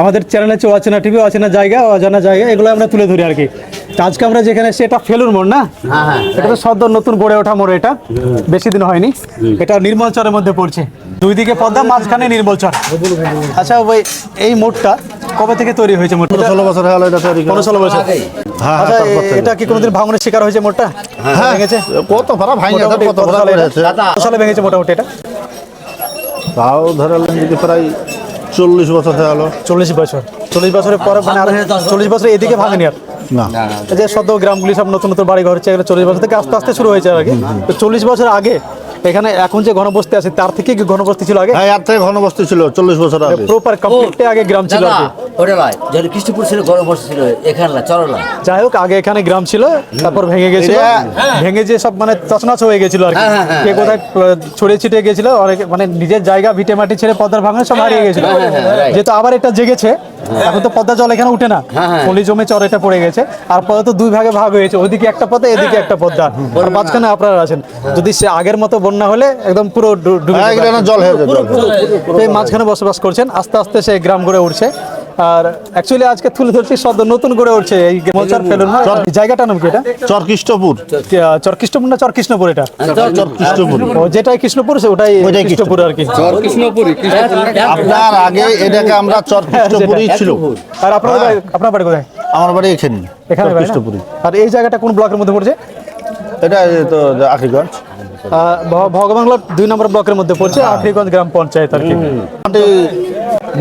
আমাদের চ্যানেল হচ্ছে অচেনা টিভি অচেনা জায়গা অজানা জায়গা এগুলো আমরা তুলে ধরি আর কি আজকে আমরা যেখানে এটা ফেলুর মোড় না? হ্যাঁ হ্যাঁ এটা তো সদ্য নতুন গড়ে ওঠা মোড় এটা। বেশি দিন হয়নি। এটা নির্মল চরের মধ্যে পড়ছে। দুই দিকে পদ্মা মাঝখানে নির্মল চর। আচ্ছা ওই এই মোড়টা কবে থেকে তৈরি হয়েছে মোড়টা? ষোলো বছর হলো এটা তৈরি। পনেরো ষোলো বছর। হ্যাঁ, আচ্ছা। এটা কি কোনোদিন ভাঙনের শিকার হয়েছে মোড়টা? হ্যাঁ ভেঙেছে? কত ভাড়া ভাঙে মোটামুটি এটা? করেছে? কত সালে ভেঙেছে মোটামুটি এটা। তাও ধরালেন যদি প্রায় চল্লিশ বছর হয়ে গেল। চল্লিশ বছর। চল্লিশ বছরের পরে মানে আর চল্লিশ বছর এদিকে ভাঙেনি আর। না। যে সদ্য গ্রামগুলি সব নতুন নতুন বাড়ি ঘর হচ্ছে এগুলো চল্লিশ বছর থেকে আস্তে আস্তে শুরু হয়েছে আর কি। তো চল্লিশ বছর আগে এখানে এখন যে ঘনবস্তি আছে তার থেকে কি ঘনবস্তি ছিল আগে? হ্যাঁ এর থেকে ঘনবস্তি ছিল চল্লিশ বছর আগে। প্রপার কমপ্লিটলি আগে গ্রাম ছিল কি। ওটা নয় যদি কৃষ্ণপুর ছিল গরম বর্ষ ছিল এখানে না চরলা যাই হোক আগে এখানে গ্রাম ছিল তারপর ভেঙে গেছিল। ভেঙে যে সব মানে তছনছ হয়ে গেছিল আর কি। হ্যাঁ, হ্যাঁ, হ্যাঁ, কে কোথায় ছড়িয়ে ছিটিয়ে গেছিল অনেক মানে নিজের জায়গা ভিটে মাটি ছেড়ে পদ্মার ভাঙনে সব হারিয়ে গেছিল। হ্যাঁ, হ্যাঁ, হ্যাঁ. যেহেতু আবার এটা জেগেছে এখন তো পদ্মা জল এখানে উঠে না। হ্যাঁ, হ্যাঁ। পলি জমে চর এটা পড়ে গেছে আর পদ্মা তো দুই ভাগে ভাগ হয়েছে ওইদিকে একটা পদ্মা এদিকে একটা পদ্মা। আর মাঝখানে আপনারা আছেন। যদি সে আগের মতো বন্যা হলে একদম পুরো ডুবে হ্যাঁ যাবে। জল হয়ে এই মাঝখানে বসবাস করছেন আস্তে আস্তে সে গ্রাম গড়ে উঠছে। আর অ্যাকচুয়ালি আজকে তুলে ধরছি সদ্য নতুন গড়ে উঠছে এই মলচার ফেলুন জায়গাটার নাম কি এটা? চর কৃষ্টপুর না চর কৃষ্ণপুর এটা চর কৃষ্টপুর ও যেটাই কৃষ্ণপুর সে ওটাই কৃষ্ণপুর। আর কি। আপনার আগে এটাকে আমরা চর কৃষ্টপুরই ছিল। আর আপনার হ্যাঁ। আপনার বাড়ি কোথায়? আমার বাড়ি এখানে এখানে? কৃষ্টপুরী আর এই জায়গাটা কোন ব্লকের মধ্যে পড়ছে? এটা তো আখিগঞ্জ। আহ, দুই নম্বর ব্লকের মধ্যে পড়ছে আফ্রিগঞ্জ গ্রাম পঞ্চায়েত আর কি।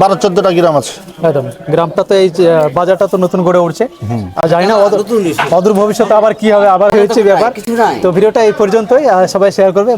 বারো চোদ্দটা গ্রাম আছে। একদম। গ্রামটা তো এই বাজারটা তো নতুন গড়ে উঠছে। আর জানি না অদূর- অদূর ভবিষ্যতে আবার কি হবে আবার হয়েছে ব্যাপার। তো ভিডিওটা এই পর্যন্তই আর সবাই শেয়ার করবে।